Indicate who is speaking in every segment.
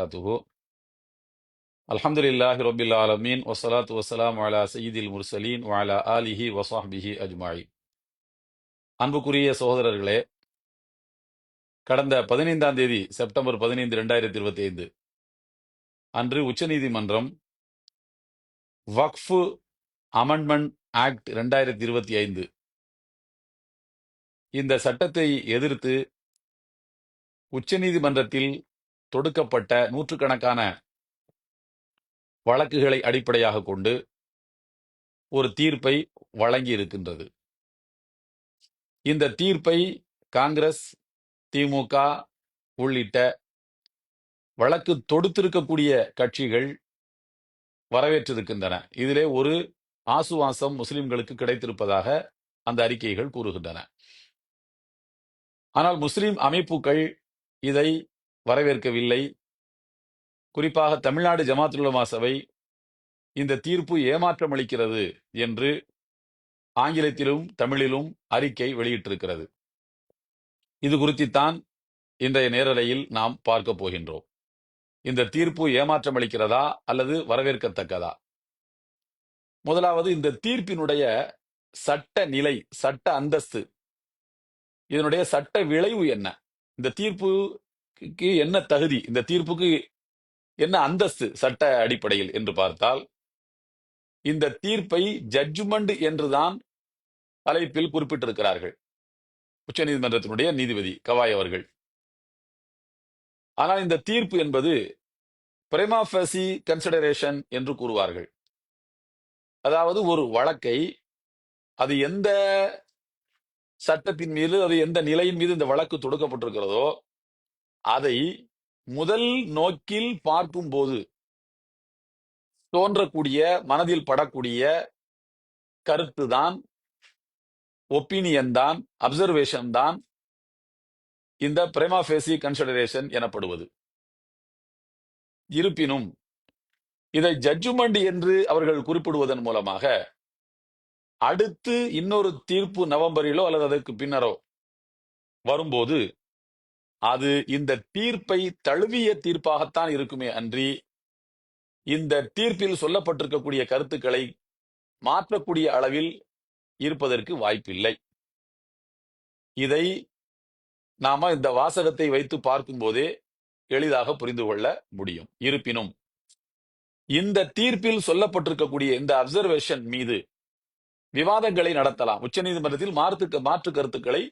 Speaker 1: வபரகாத்துஹு அல்ஹம்துலில்லாஹி ரபில் ஆலமீன் வசலாத்து வசலாம் அலா சயீதில் முர்சலீன் வாலா ஆலிஹி வசாஹ்பிஹி அஜ்மாயி அன்புக்குரிய சகோதரர்களே கடந்த பதினைந்தாம் தேதி செப்டம்பர் பதினைந்து ரெண்டாயிரத்தி இருபத்தி ஐந்து அன்று உச்சநீதிமன்றம் வக்ஃபு அமெண்ட்மெண்ட் ஆக்ட் ரெண்டாயிரத்தி இருபத்தி ஐந்து இந்த சட்டத்தை எதிர்த்து உச்சநீதிமன்றத்தில் தொடுக்கப்பட்ட நூற்றுக்கணக்கான வழக்குகளை அடிப்படையாக கொண்டு ஒரு தீர்ப்பை வழங்கி இருக்கின்றது இந்த தீர்ப்பை காங்கிரஸ் திமுக உள்ளிட்ட வழக்கு தொடுத்திருக்கக்கூடிய கட்சிகள் வரவேற்றிருக்கின்றன. இதிலே ஒரு ஆசுவாசம் முஸ்லிம்களுக்கு கிடைத்திருப்பதாக அந்த அறிக்கைகள் கூறுகின்றன. ஆனால் முஸ்லிம் அமைப்புகள் இதை வரவேற்கவில்லை. குறிப்பாக தமிழ்நாடு ஜமாத்துல்லமா சபை இந்த தீர்ப்பு ஏமாற்றம் அளிக்கிறது என்று ஆங்கிலத்திலும் தமிழிலும் அறிக்கை வெளியிட்டிருக்கிறது. இது குறித்துத்தான் இன்றைய நேரலையில் நாம் பார்க்க போகின்றோம். இந்த தீர்ப்பு ஏமாற்றம் அளிக்கிறதா அல்லது வரவேற்கத்தக்கதா? முதலாவது இந்த தீர்ப்பினுடைய சட்ட நிலை சட்ட அந்தஸ்து. இதனுடைய சட்ட விளைவு என்ன? இந்த தீர்ப்பு என்ன தகுதி? இந்த தீர்ப்புக்கு என்ன அந்தஸ்து சட்ட அடிப்படையில் என்று பார்த்தால் இந்த தீர்ப்பை ஜட்ஜ்மெண்ட் என்றுதான் தலைப்பில் குறிப்பிட்டிருக்கிறார்கள். உச்ச நீதிமன்றத்தினுடைய நீதிபதி கவாய் அவர்கள். ஆனால் இந்த தீர்ப்பு என்பது பிரேமாஃபசி கன்சிடரேஷன் என்று கூறுவார்கள். அதாவது ஒரு வழக்கை அது எந்த சட்டத்தின் மீது அது எந்த நிலையின் மீது இந்த வழக்கு தொடுக்கப்பட்டிருக்கிறதோ அதை முதல் நோக்கில் பார்க்கும்போது தோன்றக்கூடிய மனதில் படக்கூடிய கருத்து தான் ஒப்பீனியன் தான் அப்சர்வேஷன் தான் இந்த பிரேமாஃபேசி கன்சிடரேஷன் எனப்படுவது. இருப்பினும் இதை ஜட்ஜ்மெண்ட் என்று அவர்கள் குறிப்பிடுவதன் மூலமாக அடுத்து இன்னொரு தீர்ப்பு நவம்பரிலோ அல்லது அதற்கு பின்னரோ வரும்போது அது இந்த தீர்ப்பை தழுவிய தீர்ப்பாகத்தான் இருக்குமே அன்றி இந்த தீர்ப்பில் சொல்லப்பட்டிருக்கக்கூடிய கருத்துக்களை மாற்றக்கூடிய அளவில் இருப்பதற்கு வாய்ப்பில்லை. இதை நாம இந்த வாசகத்தை வைத்து பார்க்கும்போதே எளிதாக புரிந்து கொள்ள முடியும். இருப்பினும் இந்த தீர்ப்பில் சொல்லப்பட்டிருக்கக்கூடிய இந்த அப்சர்வேஷன் மீது விவாதங்களை நடத்தலாம். உச்சநீதிமன்றத்தில் மாற்று மாற்று கருத்துக்களை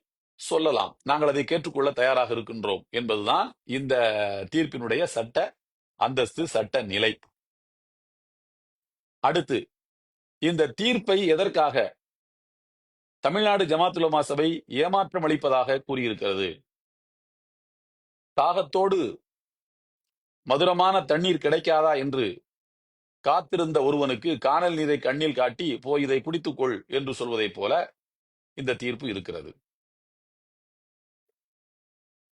Speaker 1: சொல்லலாம். நாங்கள் அதை கேட்டுக்கொள்ள தயாராக இருக்கின்றோம் என்பதுதான் இந்த தீர்ப்பினுடைய சட்ட அந்தஸ்து சட்ட நிலை. அடுத்து இந்த தீர்ப்பை எதற்காக தமிழ்நாடு ஜமாத்துலமா சபை ஏமாற்றம் அளிப்பதாக கூறியிருக்கிறது? தாகத்தோடு மதுரமான தண்ணீர் கிடைக்காதா என்று காத்திருந்த ஒருவனுக்கு காணல் நீரை கண்ணில் காட்டி போய் இதை குடித்துக்கொள் என்று சொல்வதைப் போல இந்த தீர்ப்பு இருக்கிறது.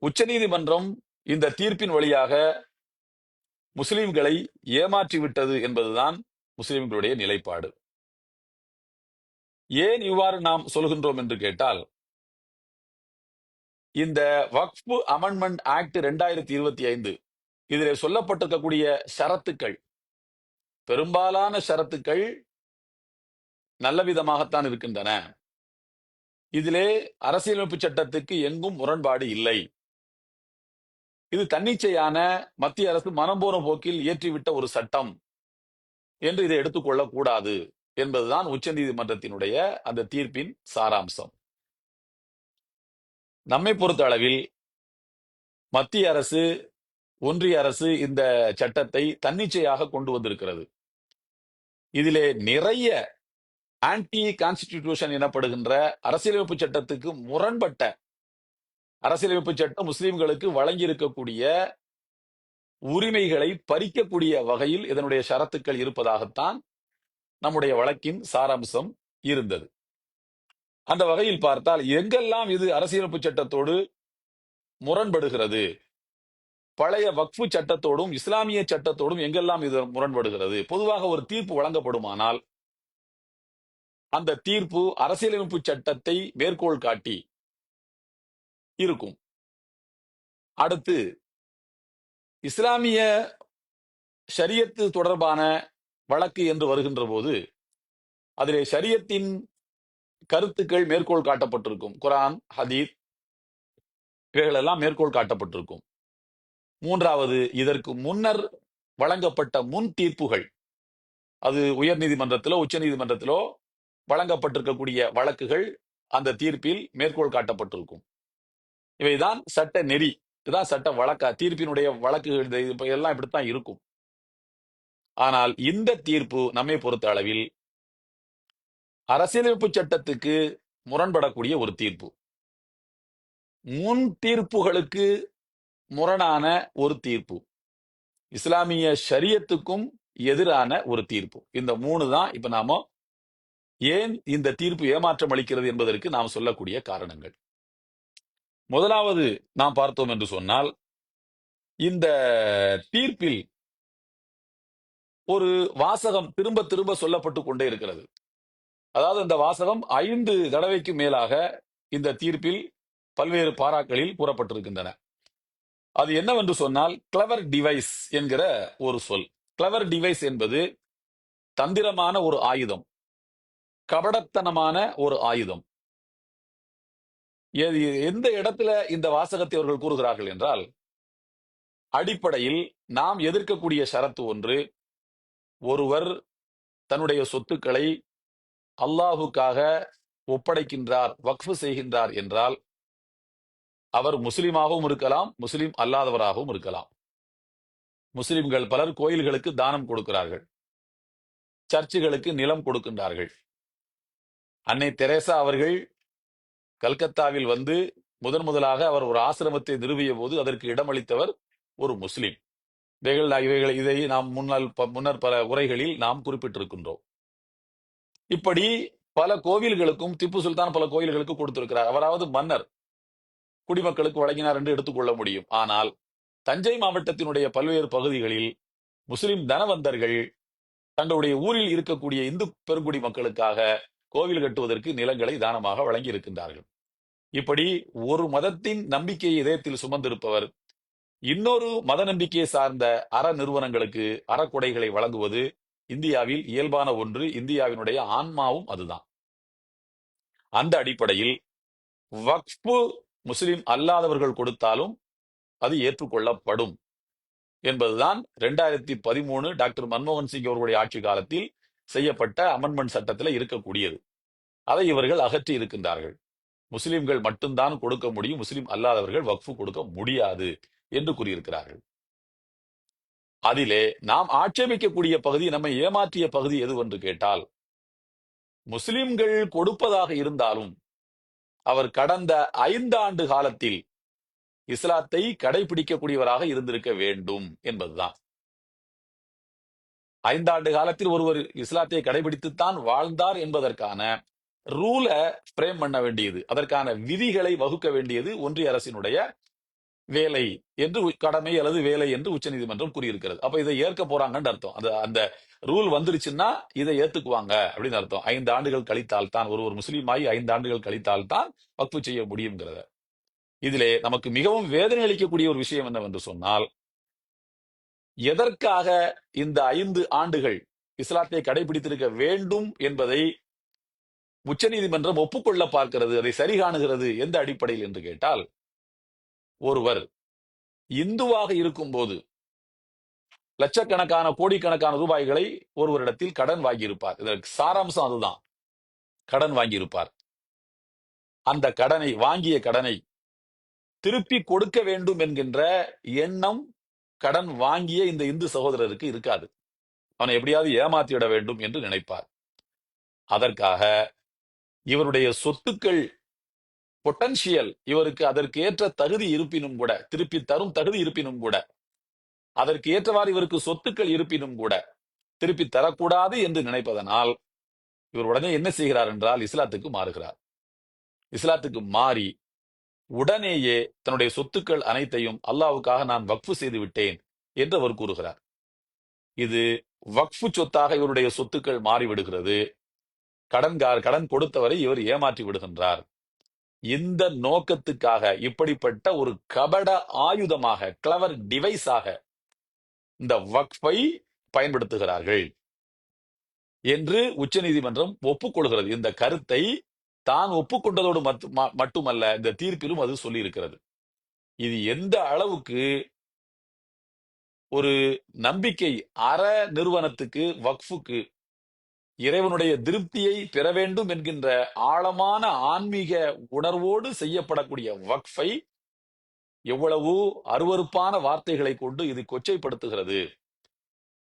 Speaker 1: உச்சநீதிமன்றம் இந்த தீர்ப்பின் வழியாக முஸ்லிம்களை ஏமாற்றிவிட்டது என்பதுதான் முஸ்லிம்களுடைய நிலைப்பாடு. ஏன் இவ்வாறு நாம் சொல்கின்றோம் என்று கேட்டால் இந்த வக்ஃபு அமெண்ட்மெண்ட் ஆக்ட் ரெண்டாயிரத்தி இருபத்தி ஐந்து இதில் சொல்லப்பட்டிருக்கக்கூடிய ஷரத்துக்கள் பெரும்பாலான ஷரத்துக்கள் நல்ல விதமாகத்தான் இருக்கின்றன. இதிலே அரசியலமைப்பு சட்டத்துக்கு எங்கும் முரண்பாடு இல்லை. இது தன்னிச்சையான மத்திய அரசு மனம்போன போக்கில் இயற்றிவிட்ட ஒரு சட்டம் என்று இதை எடுத்துக்கொள்ள கூடாது என்பதுதான் உச்சநீதிமன்றத்தினுடைய அந்த தீர்ப்பின் சாராம்சம். நம்மை பொறுத்த அளவில் மத்திய அரசு ஒன்றிய அரசு இந்த சட்டத்தை தன்னிச்சையாக கொண்டு வந்திருக்கிறது. இதிலே நிறைய ஆன்டி கான்ஸ்டிடியூஷன் எனப்படுகின்ற அரசியலமைப்பு சட்டத்துக்கு முரண்பட்ட அரசியலமைப்பு சட்டம் முஸ்லிம்களுக்கு வழங்கி இருக்கக்கூடிய உரிமைகளை பறிக்கக்கூடிய வகையில் இதனுடைய ஷரத்துக்கள் இருப்பதாகத்தான் நம்முடைய வழக்கின் சாராம்சம் இருந்தது. அந்த வகையில் பார்த்தால் எங்கெல்லாம் இது அரசியலமைப்பு சட்டத்தோடு முரண்படுகிறது பழைய வக்ஃபு சட்டத்தோடும் இஸ்லாமிய சட்டத்தோடும் எங்கெல்லாம் இது முரண்படுகிறது பொதுவாக ஒரு தீர்ப்பு வழங்கப்படுமானால் அந்த தீர்ப்பு அரசியலமைப்பு சட்டத்தை மேற்கோள் காட்டி இருக்கும். அடுத்து இஸ்லாமிய ஷரியத்து தொடர்பான வழக்கு என்று வருகின்ற போது அதிலே ஷரியத்தின் கருத்துக்கள் மேற்கோள் காட்டப்பட்டிருக்கும். குரான் ஹதீத் இவைகளெல்லாம் மேற்கோள் காட்டப்பட்டிருக்கும். மூன்றாவது இதற்கு முன்னர் வழங்கப்பட்ட முன் தீர்ப்புகள். அது உயர் நீதிமன்றத்திலோ உச்ச நீதிமன்றத்திலோ வழங்கப்பட்டிருக்கக்கூடிய வழக்குகள் அந்த தீர்ப்பில் மேற்கோள் காட்டப்பட்டிருக்கும். இவைதான் சட்ட நெறி. இதுதான் சட்ட வழக்கா. தீர்ப்பினுடைய வழக்குகள் இது இப்ப எல்லாம் இப்படித்தான் இருக்கும். ஆனால் இந்த தீர்ப்பு நம்மை பொறுத்த அளவில் அரசியலமைப்பு சட்டத்துக்கு முரண்படக்கூடிய ஒரு தீர்ப்பு. முன் தீர்ப்புகளுக்கு முரணான ஒரு தீர்ப்பு. இஸ்லாமிய ஷரியத்துக்கும் எதிரான ஒரு தீர்ப்பு. இந்த மூணு தான் இப்ப நாம ஏன் இந்த தீர்ப்பு ஏமாற்றம் அளிக்கிறது என்பதற்கு நாம் சொல்லக்கூடிய காரணங்கள். முதலாவது நாம் பார்த்தோம் என்று சொன்னால் இந்த தீர்ப்பில் ஒரு வாசகம் திரும்ப திரும்ப சொல்லப்பட்டு கொண்டே இருக்கிறது. அதாவது இந்த வாசகம் ஐந்து தடவைக்கு மேலாக இந்த தீர்ப்பில் பல்வேறு பாராக்களில் கூறப்பட்டிருக்கின்றன. அது என்னவென்று சொன்னால் கிளவர் டிவைஸ் என்கிற ஒரு சொல். கிளவர் டிவைஸ் என்பது தந்திரமான ஒரு ஆயுதம். கபடத்தனமான ஒரு ஆயுதம். எது- எந்த இடத்துல இந்த வாசகத்தை அவர்கள் கூறுகிறார்கள் என்றால் அடிப்படையில் நாம் எதிர்க்கக்கூடிய ஷரத்து ஒன்று ஒருவர் தன்னுடைய சொத்துக்களை அல்லாஹுக்காக ஒப்படைக்கின்றார் வக்ஃபு செய்கின்றார் என்றால் அவர் முஸ்லிமாகவும் இருக்கலாம் முஸ்லீம் அல்லாதவராகவும் இருக்கலாம். முஸ்லிம்கள் பலர் கோயில்களுக்கு தானம் கொடுக்கிறார்கள். சர்ச்சுகளுக்கு நிலம் கொடுக்கின்றார்கள். அன்னை தெரேசா அவர்கள் கல்கத்தாவில் வந்து முதன் முதலாக அவர் ஒரு ஆசிரமத்தை நிறுவிய போது அதற்கு இடமளித்தவர் ஒரு முஸ்லீம். இவைகள் இவைகள் இதை நாம் முன்னால் முன்னர் பல உரைகளில் நாம் குறிப்பிட்டிருக்கின்றோம். இப்படி பல கோவில்களுக்கும் திப்பு சுல்தான் பல கோவில்களுக்கு கொடுத்திருக்கிறார். அவராவது மன்னர். குடிமக்களுக்கு வழங்கினார் என்று எடுத்துக்கொள்ள முடியும். ஆனால் தஞ்சை மாவட்டத்தினுடைய பல்வேறு பகுதிகளில் முஸ்லிம் தனவந்தர்கள் தங்களுடைய ஊரில் இருக்கக்கூடிய இந்து பெருங்குடி மக்களுக்காக கோவில் கட்டுவதற்கு நிலங்களை தானமாக வழங்கி இருக்கின்றார்கள் இப்படி ஒரு மதத்தின் நம்பிக்கையை இதயத்தில் சுமந்திருப்பவர் இன்னொரு மத நம்பிக்கையை சார்ந்த அற நிறுவனங்களுக்கு அறக்குடைகளை வழங்குவது இந்தியாவில் இயல்பான ஒன்று. இந்தியாவினுடைய ஆன்மாவும் அதுதான். அந்த அடிப்படையில் வக்ஃபு முஸ்லிம் அல்லாதவர்கள் கொடுத்தாலும் அது ஏற்றுக்கொள்ளப்படும் என்பதுதான் ரெண்டாயிரத்தி பதிமூணு டாக்டர் மன்மோகன் சிங் அவர்களுடைய ஆட்சி காலத்தில் செய்யப்பட்ட அமெண்ட்மெண்ட் சட்டத்தில் இருக்கக்கூடியது. அதை இவர்கள் அகற்றி இருக்கின்றார்கள். முஸ்லிம்கள் மட்டும்தான் கொடுக்க முடியும். முஸ்லிம் அல்லாதவர்கள் வக்ஃபு கொடுக்க முடியாது என்று கூறியிருக்கிறார்கள். அதிலே நாம் ஆட்சேபிக்கக்கூடிய பகுதி நம்மை ஏமாற்றிய பகுதி எதுவென்று கேட்டால் முஸ்லிம்கள் கொடுப்பதாக இருந்தாலும் அவர் கடந்த ஐந்தாண்டு காலத்தில் இஸ்லாத்தை கடைபிடிக்கக்கூடியவராக இருந்திருக்க வேண்டும் என்பதுதான். ஐந்தாண்டு காலத்தில் ஒருவர் இஸ்லாத்தை கடைபிடித்துத்தான் வாழ்ந்தார் என்பதற்கான ரூலை பிரேம் பண்ண வேண்டியது. அதற்கான விதிகளை வகுக்க வேண்டியது ஒன்றிய அரசினுடைய வேலை என்று கடமை அல்லது வேலை என்று உச்சநீதிமன்றம் கூறியிருக்கிறது. அப்ப இதை ஏற்க போறாங்கன்னு அர்த்தம். அந்த அந்த ரூல் வந்துருச்சுன்னா இதை ஏத்துக்குவாங்க அப்படின்னு அர்த்தம். ஐந்து ஆண்டுகள் கழித்தால் தான் ஒரு ஒரு முஸ்லீம் ஆகி ஐந்து ஆண்டுகள் கழித்தால் தான் வக்ஃபு செய்ய முடியுங்கிறத இதிலே நமக்கு மிகவும் வேதனை அளிக்கக்கூடிய ஒரு விஷயம் என்னவென்று சொன்னால் எதற்காக இந்த ஐந்து ஆண்டுகள் இஸ்லாத்தை கடைபிடித்திருக்க வேண்டும் என்பதை உச்சநீதிமன்றம் ஒப்புக்கொள்ள பார்க்கிறது அதை சரி காணுகிறது எந்த அடிப்படையில் என்று கேட்டால் ஒருவர் இந்துவாக இருக்கும்போது லட்சக்கணக்கான கோடிக்கணக்கான ரூபாய்களை ஒருவரிடத்தில் கடன் வாங்கியிருப்பார். இதற்கு சாராம்சம் அதுதான். கடன் வாங்கியிருப்பார். அந்த கடனை வாங்கிய கடனை திருப்பி கொடுக்க வேண்டும் என்கின்ற எண்ணம் கடன் வாங்கிய இந்த இந்து சகோதரருக்கு இருக்காது. அவனை எப்படியாவது ஏமாத்திவிட வேண்டும் என்று நினைப்பார். அதற்காக இவருடைய சொத்துக்கள் பொட்டன்சியல் இவருக்கு அதற்கு ஏற்ற தகுதி இருப்பினும் கூட திருப்பி தரும் தகுதி இருப்பினும் கூட அதற்கு ஏற்றவாறு இவருக்கு சொத்துக்கள் இருப்பினும் கூட திருப்பி தரக்கூடாது என்று நினைப்பதனால் இவர் உடனே என்ன செய்கிறார் என்றால் இஸ்லாத்துக்கு மாறுகிறார். இஸ்லாத்துக்கு மாறி உடனேயே தன்னுடைய சொத்துக்கள் அனைத்தையும் அல்லாவுக்காக நான் வக்ஃபு செய்து விட்டேன் என்று அவர் கூறுகிறார். இது வக்ஃபு சொத்தாக இவருடைய சொத்துக்கள் மாறிவிடுகிறது. கடன்கார் கடன் கொடுத்தவரை இவர் ஏமாற்றி விடுகின்றார். இந்த நோக்கத்துக்காக இப்படிப்பட்ட ஒரு கபட ஆயுதமாக கிளவர் டிவைஸாக இந்த வக்ஃபை பயன்படுத்துகிறார்கள் என்று உச்ச நீதிமன்றம் ஒப்புக்கொள்கிறது. இந்த கருத்தை தான் ஒப்புக்கொண்டதோடு ம- மட்டுமல்ல இந்த தீர்ப்பிலும் அது சொல்லி இருக்கிறது இது எந்த அளவுக்கு ஒரு நம்பிக்கை அற நிறுவனத்துக்கு வக்ஃபுக்கு இறைவனுடைய திருப்தியை பெற வேண்டும் என்கின்ற ஆழமான ஆன்மீக உணர்வோடு செய்யப்படக்கூடிய வக்ஃபை எவ்வளவு அருவருப்பான வார்த்தைகளை கொண்டு இது கொச்சைப்படுத்துகிறது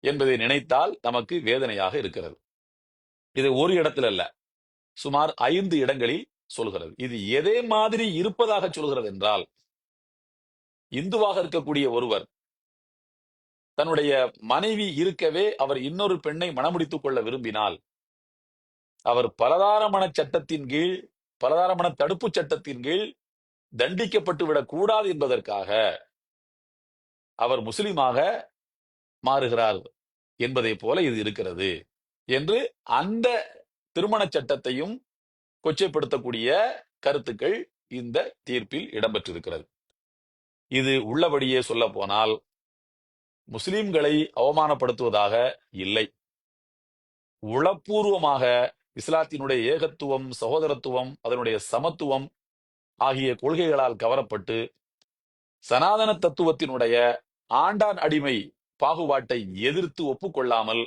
Speaker 1: என்பதை நினைத்தால் நமக்கு வேதனையாக இருக்கிறது. இது ஒரு இடத்துல அல்ல சுமார் ஐந்து இடங்களில் சொல்கிறது. இது எதே மாதிரி இருப்பதாக சொல்கிறது என்றால் இந்துவாக இருக்கக்கூடிய ஒருவர் தன்னுடைய மனைவி இருக்கவே அவர் இன்னொரு பெண்ணை மணமுடித்துக் கொள்ள விரும்பினால் அவர் பலதாரமண சட்டத்தின் கீழ் பலதாரமண தடுப்பு சட்டத்தின் கீழ் தண்டிக்கப்பட்டு விடக்கூடாது என்பதற்காக அவர் முஸ்லிமாக மாறுகிறார் என்பதை போல இது இருக்கிறது என்று அந்த திருமண சட்டத்தையும் கொச்சைப்படுத்தக்கூடிய கருத்துக்கள் இந்த தீர்ப்பில் இடம்பெற்றிருக்கிறது. இது உள்ளபடியே சொல்ல போனால் முஸ்லிம்களை அவமானப்படுத்துவதாக இல்லை. உளப்பூர்வமாக இஸ்லாத்தினுடைய ஏகத்துவம் சகோதரத்துவம் அதனுடைய சமத்துவம் ஆகிய கொள்கைகளால் கவரப்பட்டு சனாதன தத்துவத்தினுடைய ஆண்டான் அடிமை பாகுபாட்டை எதிர்த்து ஒப்புக்கொள்ளாமல்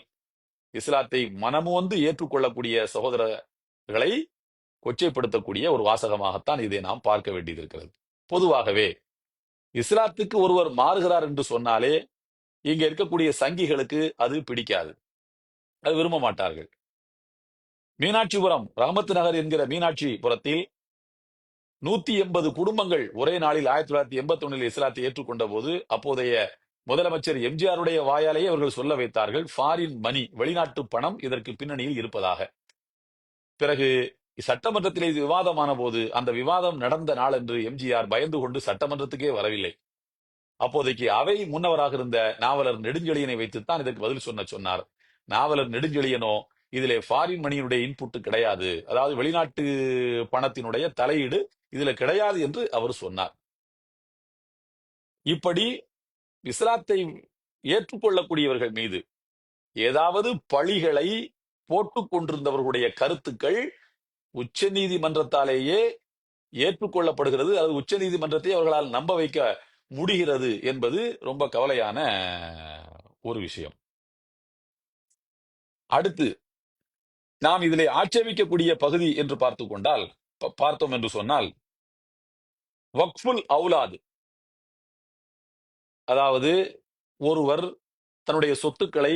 Speaker 1: இஸ்லாத்தை மனமுவந்து ஏற்றுக்கொள்ளக்கூடிய சகோதரர்களை கொச்சைப்படுத்தக்கூடிய ஒரு வாசகமாகத்தான் இதை நாம் பார்க்க வேண்டியது இருக்கிறது. பொதுவாகவே இஸ்லாத்துக்கு ஒருவர் மாறுகிறார் என்று சொன்னாலே இங்க இருக்கக்கூடிய சங்கிகளுக்கு அது பிடிக்காது. அது விரும்ப மாட்டார்கள். மீனாட்சிபுரம் ரஹமத்து நகர் என்கிற மீனாட்சிபுரத்தில் நூத்தி எண்பது குடும்பங்கள் ஒரே நாளில் ஆயிரத்தி தொள்ளாயிரத்தி எண்பத்தி ஒன்னில் இஸ்லாத்தை ஏற்றுக்கொண்ட போது அப்போதைய முதலமைச்சர் எம்ஜிஆருடைய வாயாலேயே அவர்கள் சொல்ல வைத்தார்கள் ஃபாரின் மணி வெளிநாட்டு பணம் இதற்கு பின்னணியில் இருப்பதாக. பிறகு சட்டமன்றத்திலே விவாதமான போது அந்த விவாதம் நடந்த நாள் என்று எம்ஜிஆர் பயந்து கொண்டு சட்டமன்றத்துக்கே வரவில்லை. அப்போதைக்கு அவை முன்னவராக இருந்த நாவலர் நெடுஞ்செழியனை வைத்துத்தான் இதற்கு பதில் சொன்ன சொன்னார். நாவலர் நெடுஞ்செழியனோ இதிலே ஃபாரின் மணியினுடைய இன்புட் கிடையாது. அதாவது வெளிநாட்டு பணத்தினுடைய தலையீடு இதுல கிடையாது என்று அவர் சொன்னார். இப்படி இஸ்லாத்தை ஏற்றுக்கொள்ளக்கூடியவர்கள் மீது ஏதாவது பழிகளை போட்டுக் கொண்டிருந்தவர்களுடைய கருத்துக்கள் உச்ச நீதிமன்றத்தாலேயே ஏற்றுக்கொள்ளப்படுகிறது. அது உச்ச நீதிமன்றத்தை அவர்களால் நம்ப வைக்க முடிகிறது என்பது ரொம்ப கவலையான ஒரு விஷயம். அடுத்து நாம் இதிலே ஆட்சேபிக்கக்கூடிய பகுதி என்று பார்த்து கொண்டால் பார்த்தோம் என்று சொன்னால் வக்ஃபுல் அவுலாது. அதாவது ஒருவர் தன்னுடைய சொத்துக்களை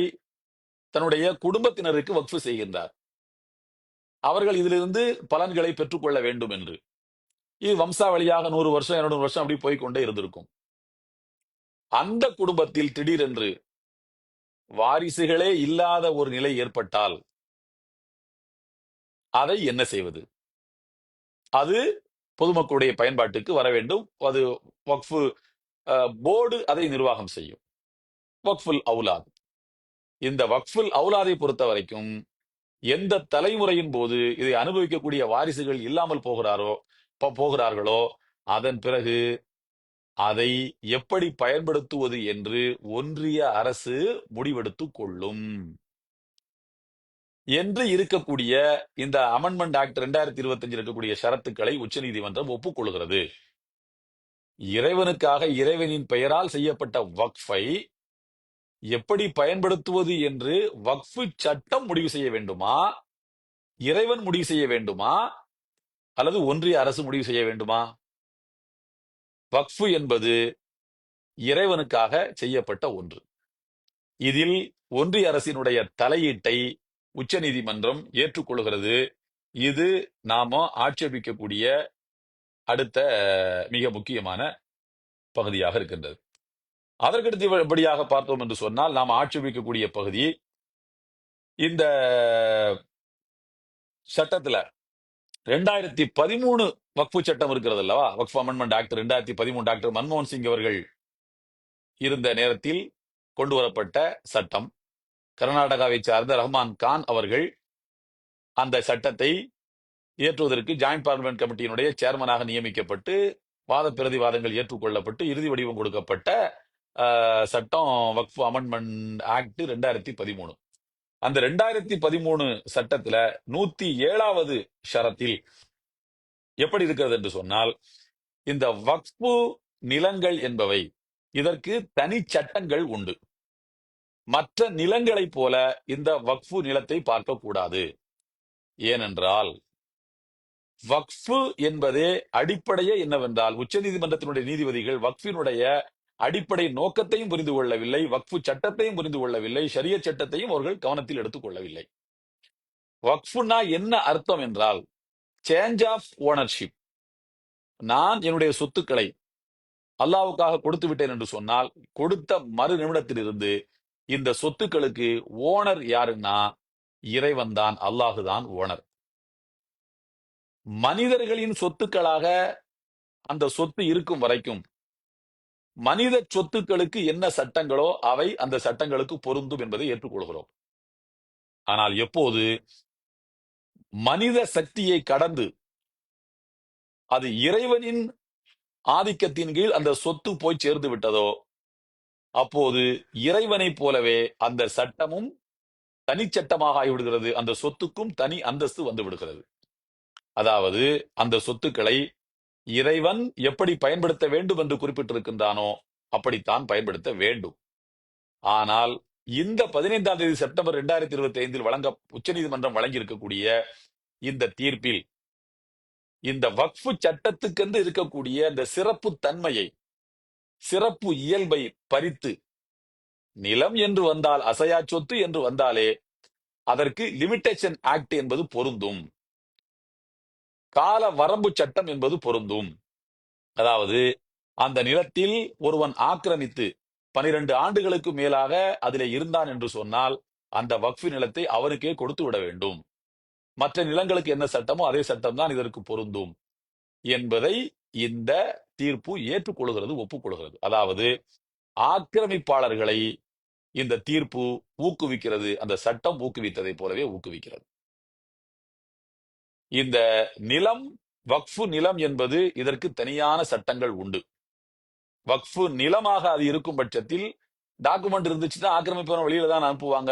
Speaker 1: தன்னுடைய குடும்பத்தினருக்கு வக்ஃபு செய்கின்றார். அவர்கள் இதிலிருந்து பலன்களை பெற்றுக்கொள்ள வேண்டும் என்று. இது வம்சாவளியாக நூறு வருஷம் இருநூறு வருஷம் அப்படி போய்க்கொண்டே இருந்திருக்கும். அந்த குடும்பத்தில் திடீரென்று வாரிசுகளே இல்லாத ஒரு நிலை ஏற்பட்டால் அதை என்ன செய்வது? அது பொதுமக்களுடைய பயன்பாட்டுக்கு வர வேண்டும். அது வக்ஃபு போர்டு அதை நிர்வாகம் செய்யும். வக்ஃபுல் அவுலாத். இந்த வக்ஃபுல் அவுலாதை பொறுத்த வரைக்கும் எந்த தலைமுறையின் போது இதை அனுபவிக்கக்கூடிய வாரிசுகள் இல்லாமல் போகிறாரோ போகிறார்களோ அதன் பிறகு அதை எப்படி பயன்படுத்துவது என்று ஒன்றிய அரசு முடிவெடுத்துக் கொள்ளும். என்று இருக்கக்கூடிய இந்த அமெண்ட்மெண்ட் ஆக்ட் இரண்டாயிரத்தி இருபத்தஞ்சு இருக்கக்கூடிய ஷரத்துக்களை உச்சநீதிமன்றம் ஒப்புக்கொள்கிறது. இறைவனுக்காக இறைவனின் பெயரால் செய்யப்பட்ட வக்ஃபை எப்படி பயன்படுத்துவது என்று வக்ஃபு சட்டம் முடிவு செய்ய வேண்டுமா? இறைவன் முடிவு செய்ய வேண்டுமா? அல்லது ஒன்றிய அரசு முடிவு செய்ய வேண்டுமா? வக்ஃபு என்பது இறைவனுக்காக செய்யப்பட்ட ஒன்று. இதில் ஒன்றிய அரசினுடைய தலையீட்டை உச்சநீதிமன்றம் ஏற்றுக்கொள்கிறது. இது நாம ஆட்சேபிக்கக்கூடிய அடுத்த மிக முக்கியமான பகுதியாக இருக்கின்றது. அதற்கடுத்தபடியாக பார்த்தோம் என்று சொன்னால் நாம் ஆட்சேபிக்கக்கூடிய பகுதி இந்த சட்டத்துல ரெண்டாயிரத்தி பதிமூணு வக்ஃபு சட்டம் இருக்கிறது அல்லவா? வக்ஃப் அமெண்ட்மெண்ட் ஆக்ட் ரெண்டாயிரத்தி பதிமூணு டாக்டர் மன்மோகன் சிங் அவர்கள் இருந்த நேரத்தில் கொண்டு வரப்பட்ட சட்டம். கர்நாடகாவை சார்ந்த ரஹ்மான் கான் அவர்கள் அந்த சட்டத்தை இயற்றுவதற்கு ஜாயிண்ட் பார்லிமெண்ட் கமிட்டியினுடைய சேர்மனாக நியமிக்கப்பட்டு வாத பிரதிவாதங்கள் ஏற்றுக்கொள்ளப்பட்டு இறுதி வடிவம் கொடுக்கப்பட்ட சட்டம் வக்ஃபு அமெண்ட்மெண்ட் ஆக்ட் ரெண்டாயிரத்தி பதிமூணு. அந்த ரெண்டாயிரத்தி பதிமூணு சட்டத்துல நூத்தி ஏழாவது ஷரத்தில் எப்படி இருக்கிறது என்று சொன்னால் இந்த வக்ஃபு நிலங்கள் என்பவை இதற்கு தனி சட்டங்கள் உண்டு. மற்ற நிலங்களைப் போல இந்த வக்ஃபு நிலத்தை பார்க்க கூடாது ஏனென்றால் வக்ஃபு என்பதே அடிப்படையே என்னவென்றால் உச்சநீதிமன்றத்தினுடைய நீதிபதிகள் வக்ஃபினுடைய அடிப்படை நோக்கத்தையும் புரிந்து கொள்ளவில்லை வக்ஃபு சட்டத்தையும் புரிந்து கொள்ளவில்லை ஷரிய சட்டத்தையும் அவர்கள் கவனத்தில் எடுத்துக் கொள்ளவில்லை வக்ஃபுனா என்ன அர்த்தம் என்றால் சேஞ்ச் ஆஃப் ஓனர்ஷிப் நான் என்னுடைய சொத்துக்களை அல்லாவுக்காக கொடுத்து விட்டேன் என்று சொன்னால் கொடுத்த மறு நிமிடத்திலிருந்து இந்த சொத்துக்களுக்கு ஓனர் யாருன்னா இறைவன் தான் அல்லாஹு தான் ஓனர். மனிதர்களின் சொத்துக்களாக அந்த சொத்து இருக்கும் வரைக்கும் மனித சொத்துக்களுக்கு என்ன சட்டங்களோ அவை அந்த சட்டங்களுக்கு பொருந்தும் என்பதை ஏற்றுக்கொள்கிறோம். ஆனால் எப்போது மனித சக்தியை கடந்து அது இறைவனின் ஆதிக்கத்தின் கீழ் அந்த சொத்து போய் சேர்ந்து விட்டதோ அப்போது இறைவனைப் போலவே அந்த சட்டமும் தனிச்சட்டமாக ஆகிவிடுகிறது. அந்த சொத்துக்கும் தனி அந்தஸ்து வந்து விடுகிறது. அதாவது அந்த சொத்துக்களை இறைவன் எப்படி பயன்படுத்த வேண்டும் என்று குறிப்பிட்டிருக்கின்றானோ அப்படித்தான் பயன்படுத்த வேண்டும். ஆனால் இந்த பதினைந்தாம் தேதி செப்டம்பர் இரண்டாயிரத்தி இருபத்தி ஐந்தில் வழங்க உச்சநீதிமன்றம் வழங்கியிருக்கக்கூடிய இந்த தீர்ப்பில் இந்த வக்ஃபு சட்டத்துக்கென்று இருக்கக்கூடிய இந்த சிறப்பு தன்மையை சிறப்பு இயல்பை பறித்து நிலம் என்று வந்தால் அசையா சொத்து என்று வந்தாலே அதற்கு லிமிட்டேஷன் ஆக்ட் என்பது பொருந்தும். கால வரம்பு சட்டம் என்பது பொருந்தும். அதாவது அந்த நிலத்தில் ஒருவன் ஆக்கிரமித்து பனிரெண்டு ஆண்டுகளுக்கு மேலாக அதிலே இருந்தான் என்று சொன்னால் அந்த வக்ஃபி நிலத்தை அவருக்கே கொடுத்து விட வேண்டும். மற்ற நிலங்களுக்கு என்ன சட்டமோ அதே சட்டம் தான் இதற்கு பொருந்தும் என்பதை இந்த தீர்ப்பு ஏற்றுக்கொள்கிறது ஒப்புக்கொள்கிறது. அதாவது ஆக்கிரமிப்பாளர்களை இந்த தீர்ப்பு ஊக்குவிக்கிறது அந்த சட்டம் ஊக்குவித்ததை போலவே ஊக்குவிக்கிறது. இந்த நிலம் வக்ஃபு நிலம் என்பது இதற்கு தனியான சட்டங்கள் உண்டு. வக்ஃபு நிலமாக அது இருக்கும் பட்சத்தில் டாக்குமெண்ட் இருந்துச்சுன்னா ஆக்கிரமிப்பவன் வெளியில தான் அனுப்புவாங்க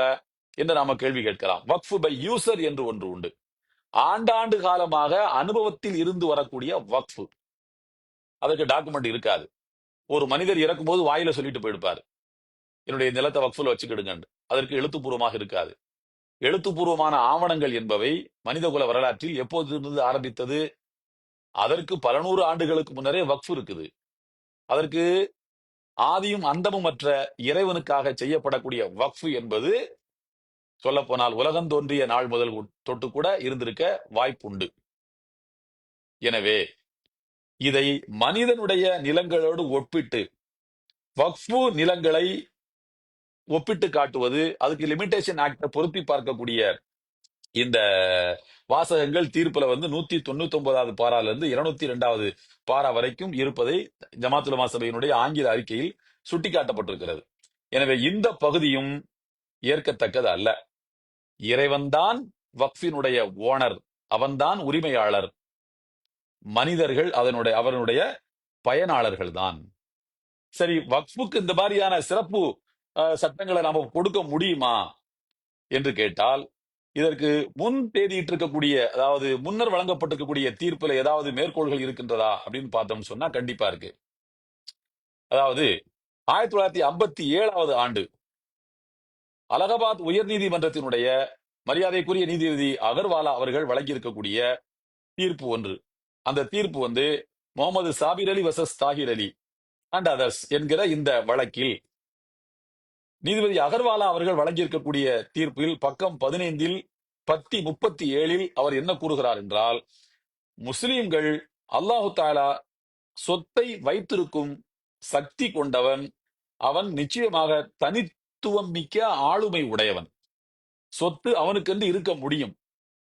Speaker 1: என்று நாம கேள்வி கேட்கலாம். வக்ஃபு பை யூசர் என்று ஒன்று உண்டு. ஆண்டாண்டு காலமாக அனுபவத்தில் இருந்து வரக்கூடிய வக்ஃபு. அதற்கு டாக்குமெண்ட் இருக்காது. ஒரு மனிதர் இறக்கும்போது வாயில சொல்லிட்டு போயிருப்பாரு. என்னுடைய நிலத்தை வக்ஃபுல வச்சுக்கிடுங்க அதற்கு எழுத்துப்பூர்வமாக இருக்காது. எழுத்துப்பூர்வமான ஆவணங்கள் என்பவை மனிதகுல வரலாற்றில் எப்போது ஆரம்பித்தது? அதற்கு பல நூறு ஆண்டுகளுக்கு முன்னரே வக்ஃபு இருக்குது. அதற்கு ஆதியும் அந்தமும் மற்ற இறைவனுக்காக செய்யப்படக்கூடிய வக்ஃபு என்பது சொல்லப்போனால் உலகம் தோன்றிய நாள் முதல் தொட்டு கூட இருந்திருக்க வாய்ப்புண்டு. எனவே இதை மனிதனுடைய நிலங்களோடு ஒப்பிட்டு வக்ஃபு நிலங்களை ஒப்பிட்டு காட்டுவது அதுக்கு லிமிடேஷன் ஆக்டை பொருத்தி பார்க்கக்கூடிய இந்த வாசகங்கள் தீர்ப்புல வந்து நூத்தி தொண்ணூத்தி ஒன்பதாவது பாரால இருந்து இருநூத்தி ரெண்டாவது பாரா வரைக்கும் இருப்பதை ஜமாத்துலமா சபையினுடைய ஆங்கில அறிக்கையில் சுட்டிக்காட்டப்பட்டிருக்கிறது. எனவே இந்த பகுதியும் ஏற்கத்தக்கது அல்ல. இறைவன்தான் வக்ஃபினுடைய ஓனர் அவன்தான் உரிமையாளர். மனிதர்கள் அதனுடைய அவனுடைய பயனாளர்கள் தான் சரி வக்ஃபுக்கு இந்த மாதிரியான சிறப்பு சட்டங்களை நாம கொடுக்க முடியுமா? என்று கேட்டால் இதற்கு முன் தேதியிட்டு இருக்கக்கூடிய அதாவது முன்னர் வழங்கப்பட்டிருக்கக்கூடிய தீர்ப்புல ஏதாவது மேற்கோள்கள் இருக்கின்றதா அப்படின்னு பார்த்தோம்னு சொன்னா கண்டிப்பா இருக்கு. அதாவது ஆயிரத்தி தொள்ளாயிரத்தி ஐம்பத்தி ஏழாவது ஆண்டு அலகாபாத் உயர்நீதிமன்றத்தினுடைய மரியாதைக்குரிய நீதிபதி அகர்வாலா அவர்கள் வழங்கியிருக்கக்கூடிய தீர்ப்பு ஒன்று. அந்த தீர்ப்பு வந்து Mohammed Sabir Ali versus Tahir Ali and others என்கிற இந்த வழக்கில் நீதிபதி அகர்வாலா அவர்கள் வழங்கியிருக்கக்கூடிய தீர்ப்பில் பக்கம் பதினைந்தில் பத்தி முப்பத்தி ஏழில் அவர் என்ன கூறுகிறார் என்றால் முஸ்லிம்கள் அல்லாஹு தாலா சொத்தை வைத்திருக்கும் சக்தி கொண்டவன் அவன் நிச்சயமாக தனித்துவம் மிக்க ஆளுமை உடையவன். சொத்து அவனுக்கென்று இருக்க முடியும்.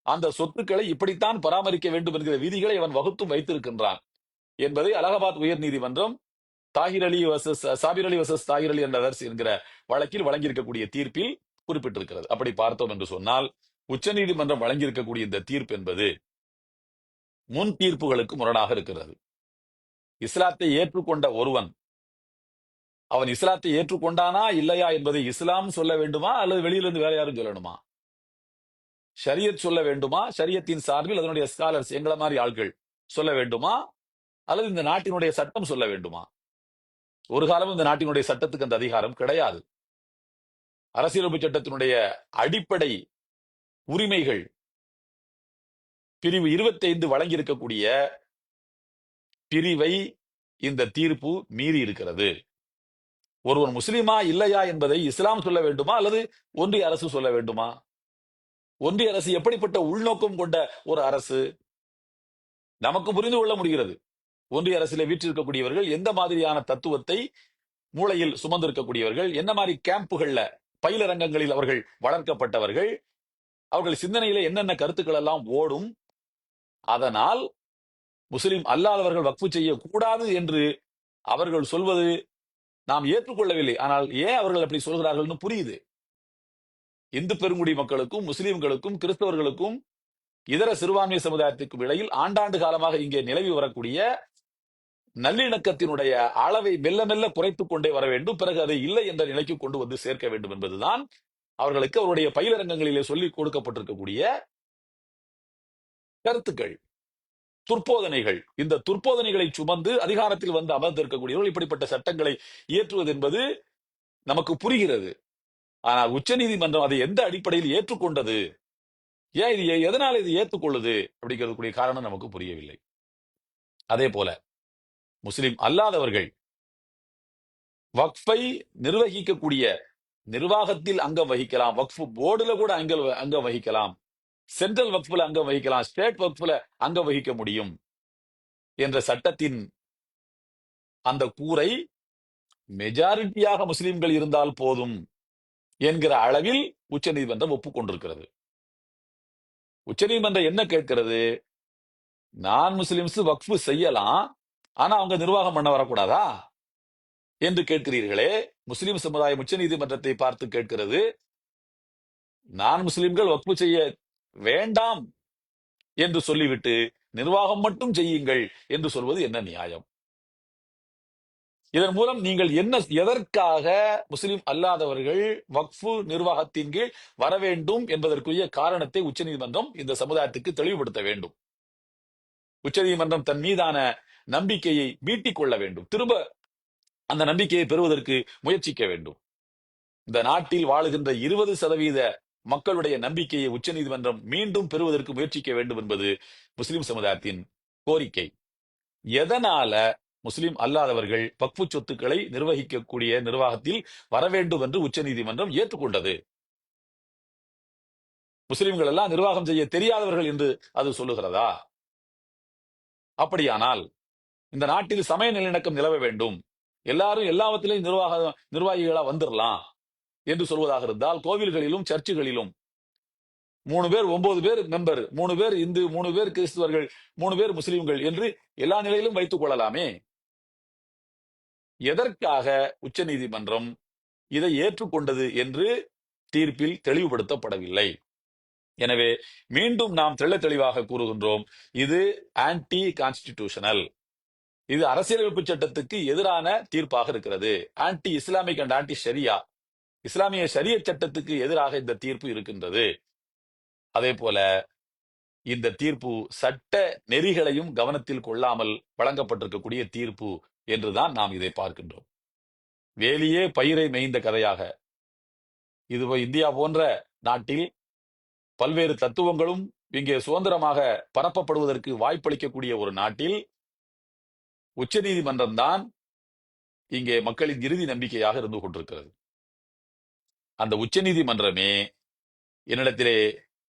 Speaker 1: அந்த சொத்துக்களை இப்படித்தான் பராமரிக்க வேண்டும் என்கிற விதிகளை அவன் வகுத்தும் வைத்திருக்கின்றான் என்பதை அலகாபாத் உயர் நீதிமன்றம் தாகிர் அலி வர்சஸ் சாபிர் அலி வர்சஸ் தாகிர் அலி என்ற அரசு என்கிற வழக்கில் வழங்கியிருக்கக்கூடிய தீர்ப்பில் குறிப்பிட்டிருக்கிறது. அப்படி பார்த்தோம் என்று சொன்னால் உச்சநீதிமன்றம் வழங்கியிருக்கக்கூடிய இந்த தீர்ப்பு என்பது முன் தீர்ப்புகளுக்கு முரணாக இருக்கிறது. இஸ்லாத்தை ஏற்றுக்கொண்ட ஒருவன் அவன் இஸ்லாத்தை ஏற்றுக்கொண்டானா இல்லையா என்பதை இஸ்லாம் சொல்ல வேண்டுமா? அல்லது வெளியிலிருந்து வேற யாரும் சொல்லணுமா? ஷரியத் சொல்ல வேண்டுமா? ஷரியத்தின் சார்பில் அதனுடைய ஸ்காலர்ஸ் எங்களை மாதிரி ஆட்கள் சொல்ல வேண்டுமா? அல்லது இந்த நாட்டினுடைய சட்டம் சொல்ல வேண்டுமா? ஒரு காலமும் இந்த நாட்டினுடைய சட்டத்துக்கு அந்த அதிகாரம் கிடையாது. அரசியலமைப்பு சட்டத்தினுடைய அடிப்படை உரிமைகள் பிரிவு 25 வழங்கி இருக்கக்கூடிய பிரிவை இந்த தீர்ப்பு மீறி இருக்கிறது. ஒருவன் முஸ்லிமா இல்லையா என்பதை இஸ்லாம் சொல்ல வேண்டுமா? அல்லது ஒன்றிய அரசு சொல்ல வேண்டுமா? ஒன்றிய அரசு எப்படிப்பட்ட உள்நோக்கம் கொண்ட ஒரு அரசு? நமக்கு புரிந்து கொள்ள முடிகிறது. ஒன்றிய அரசிலே வீற்றிருக்கக்கூடியவர்கள் எந்த மாதிரியான தத்துவத்தை மூளையில் சுமந்திருக்கக்கூடியவர்கள் என்ன மாதிரி கேம்புகள்ல பயிலரங்கங்களில் அவர்கள் வளர்க்கப்பட்டவர்கள் அவர்கள் சிந்தனையில என்னென்ன கருத்துக்கள் எல்லாம் ஓடும் அதனால் முஸ்லிம் அல்லாதவர்கள் வக்ஃபு செய்யக்கூடாது என்று அவர்கள் சொல்வது நாம் ஏற்றுக்கொள்ளவில்லை. ஆனால் ஏன் அவர்கள் அப்படி சொல்கிறார்கள்னு புரியுது. இந்து பெருங்குடி மக்களுக்கும் முஸ்லிம்களுக்கும் கிறிஸ்தவர்களுக்கும் இதர சிறுபான்மை சமுதாயத்துக்கும் இடையில் ஆண்டாண்டு காலமாக இங்கே நிலவி வரக்கூடிய நல்லிணக்கத்தினுடைய அளவை மெல்ல மெல்ல குறைத்துக் கொண்டே வர வேண்டும். பிறகு அதை இல்லை என்ற நிலைக்கு கொண்டு வந்து சேர்க்க வேண்டும் என்பதுதான் அவர்களுக்கு அவருடைய பயிலரங்கங்களிலே சொல்லிக் கொடுக்கப்பட்டிருக்கக்கூடிய கருத்துக்கள். துர்போதனைகள். இந்த துர்போதனைகளை சுமந்து அதிகாரத்தில் வந்து அமர்ந்திருக்கக்கூடியவர்கள் இப்படிப்பட்ட சட்டங்களை இயற்றுவது என்பது நமக்கு புரிகிறது. ஆனால் உச்சநீதிமன்றம் அதை எந்த அடிப்படையில் ஏற்றுக்கொண்டது? ஏன் இது எதனால் இது ஏற்றுக்கொள்ளுது? அப்படிங்கிறதுக்குரிய காரணம் நமக்கு புரியவில்லை. அதே போல முஸ்லிம் அல்லாதவர்கள். வக்ஃபை நிர்வகிக்கக்கூடிய நிர்வாகத்தில் அங்கம் வகிக்கலாம். வக்ஃபு போர்டுல கூட அங்க அங்கம் வகிக்கலாம். சென்ட்ரல் வக்ஃபுல அங்கம் வகிக்கலாம். ஸ்டேட் வக்ஃபுல அங்கம் வகிக்க முடியும் என்ற சட்டத்தின் அந்த கூரை மெஜாரிட்டியாக முஸ்லிம்கள் இருந்தால் போதும் என்கிற அளவில் உச்சநீதிமன்றம் ஒப்புக்கொண்டிருக்கிறது. உச்சநீதிமன்றம் என்ன கேட்கிறது? நான் முஸ்லிம்ஸ் வக்ஃபு செய்யலாம். ஆனா அவங்க நிர்வாகம் பண்ண வரக்கூடாதா? என்று கேட்கிறீர்களே முஸ்லிம் சமுதாயம் உச்சநீதிமன்றத்தை பார்த்து கேட்கிறது. நான் முஸ்லிம்கள் வக்ஃபு செய்ய வேண்டாம் என்று சொல்லிவிட்டு நிர்வாகம் மட்டும் செய்யுங்கள் என்று சொல்வது என்ன நியாயம்? இதன் மூலம் நீங்கள் என்ன எதற்காக முஸ்லிம் அல்லாதவர்கள் வக்ஃபு நிர்வாகத்தின் கீழ் வர வேண்டும் என்பதற்குரிய காரணத்தை உச்சநீதிமன்றம் இந்த சமுதாயத்துக்கு தெளிவுபடுத்த வேண்டும். உச்சநீதிமன்றம் தன் மீதான நம்பிக்கையை மீட்டிக் கொள்ள வேண்டும். திரும்ப அந்த நம்பிக்கையை பெறுவதற்கு முயற்சிக்க வேண்டும். இந்த நாட்டில் வாழுகின்ற இருபது சதவீத மக்களுடைய நம்பிக்கையை உச்சநீதிமன்றம் மீண்டும் பெறுவதற்கு முயற்சிக்க வேண்டும் என்பது முஸ்லிம் சமுதாயத்தின் கோரிக்கை. எதனால முஸ்லிம் அல்லாதவர்கள் பக்பு சொத்துக்களை நிர்வகிக்கக்கூடிய நிர்வாகத்தில் வர வேண்டும் என்று உச்சநீதிமன்றம் ஏற்றுக்கொண்டது? முஸ்லிம்கள் எல்லாம் நிர்வாகம் செய்ய தெரியாதவர்கள் என்று அது சொல்லுகிறதா? அப்படியானால் இந்த நாட்டில் சமய நல்லிணக்கம் நிலவ வேண்டும். எல்லாரும் எல்லாவற்றிலையும் நிர்வாக நிர்வாகிகளா வந்துடலாம் என்று சொல்வதாக இருந்தால் கோவில்களிலும் சர்ச்சுகளிலும் மூணு பேர் ஒன்பது பேர் மெம்பர் மூணு பேர் இந்து மூணு பேர் கிறிஸ்துவர்கள் மூணு பேர் முஸ்லிம்கள் என்று எல்லா நிலையிலும் வைத்துக் கொள்ளலாமே. எதற்காக உச்ச நீதிமன்றம் இதை ஏற்றுக்கொண்டது என்று தீர்ப்பில் தெளிவுபடுத்தப்படவில்லை. எனவே மீண்டும் நாம் தெள்ள தெளிவாக கூறுகின்றோம் இது ஆன்டி கான்ஸ்டிடியூஷனல் இது அரசியலமைப்பு சட்டத்துக்கு எதிரான தீர்ப்பாக இருக்கிறது. Anti Islamic and anti Sharia இஸ்லாமிய ஷரிய சட்டத்துக்கு எதிராக இந்த தீர்ப்பு இருக்கின்றது. அதே போல இந்த தீர்ப்பு சட்ட நெறிகளையும் கவனத்தில் கொள்ளாமல் வழங்கப்பட்டிருக்கக்கூடிய தீர்ப்பு என்றுதான் நாம் இதை பார்க்கின்றோம். வேலியே பயிரை மேய்ந்த கதையாக. இது இந்தியா போன்ற நாட்டில் பல்வேறு தத்துவங்களும் இங்கே சுதந்திரமாக பரப்பப்படுவதற்கு வாய்ப்பளிக்கக்கூடிய ஒரு நாட்டில் உச்சநீதிமன்றம் தான் இங்கே மக்களின் இறுதி நம்பிக்கையாக இருந்து கொண்டிருக்கிறது. அந்த உச்ச நீதிமன்றமே என்னிடத்திலே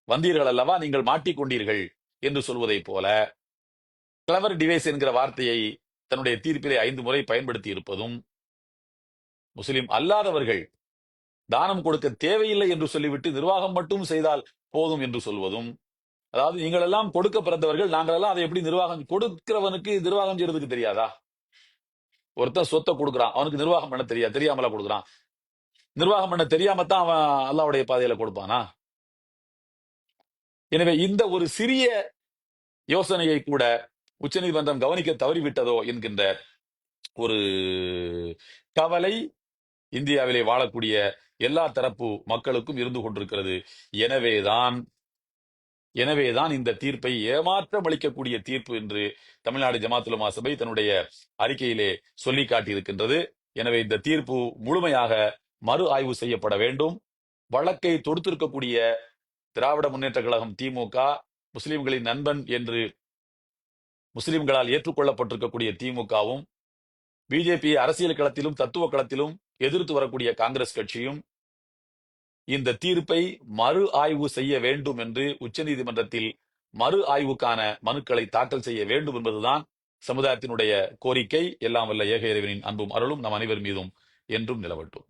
Speaker 1: வந்தீர்கள் அல்லவா? நீங்கள் மாட்டிக்கொண்டீர்கள் என்று சொல்வதைப் போல கிளவர் டிவைஸ் என்கிற வார்த்தையை தன்னுடைய தீர்ப்பிலே ஐந்து முறை பயன்படுத்தி இருப்பதும் முஸ்லிம் அல்லாதவர்கள் தானம் கொடுக்க தேவையில்லை என்று சொல்லிவிட்டு நிர்வாகம் மட்டும் செய்தால் போதும் என்று சொல்வதும் அதாவது நீங்கள் எல்லாம் கொடுக்க பிறந்தவர்கள் நாங்கள் எல்லாம் அதை எப்படி நிர்வாகம் கொடுக்கிறவனுக்கு நிர்வாகம் செய்யறதுக்கு தெரியாதா? ஒருத்தன் சொத்தை கொடுக்குறான் அவனுக்கு நிர்வாகம் பண்ண தெரியாது தெரியாமல கொடுக்குறான். நிர்வாகம் பண்ண தெரியாம தான் அவன் அல்லாவுடைய பாதையில கொடுப்பானா? எனவே இந்த ஒரு சிறிய யோசனையை கூட உச்சநீதிமன்றம் கவனிக்க தவறிவிட்டதோ என்கின்ற ஒரு கவலை இந்தியாவிலே வாழக்கூடிய எல்லா தரப்பு மக்களுக்கும் இருந்து கொண்டிருக்கிறது. எனவேதான் எனவேதான் இந்த தீர்ப்பை ஏமாற்றம் அளிக்கக்கூடிய தீர்ப்பு என்று தமிழ்நாடு ஜமாத்துலமா சபை தன்னுடைய அறிக்கையிலே சொல்லி காட்டியிருக்கின்றது. எனவே இந்த தீர்ப்பு முழுமையாக மறு ஆய்வு செய்யப்பட வேண்டும். வழக்கை தொடுத்திருக்கக்கூடிய திராவிட முன்னேற்ற கழகம் திமுக முஸ்லிம்களின் நண்பன் என்று முஸ்லிம்களால் ஏற்றுக்கொள்ளப்பட்டிருக்கக்கூடிய திமுகவும் பிஜேபி அரசியல் களத்திலும் தத்துவ களத்திலும் எதிர்த்து வரக்கூடிய காங்கிரஸ் கட்சியும் இந்த தீர்ப்பை மறு ஆய்வு செய்ய வேண்டும் என்று உச்சநீதிமன்றத்தில் மறு ஆய்வுக்கான மனுக்களை தாக்கல் செய்ய வேண்டும் என்பதுதான் சமுதாயத்தினுடைய கோரிக்கை. எல்லாம் வல்ல ஏக இறைவனின் அன்பும் அருளும் நம் அனைவர் மீதும் என்றும் நிலவட்டும்.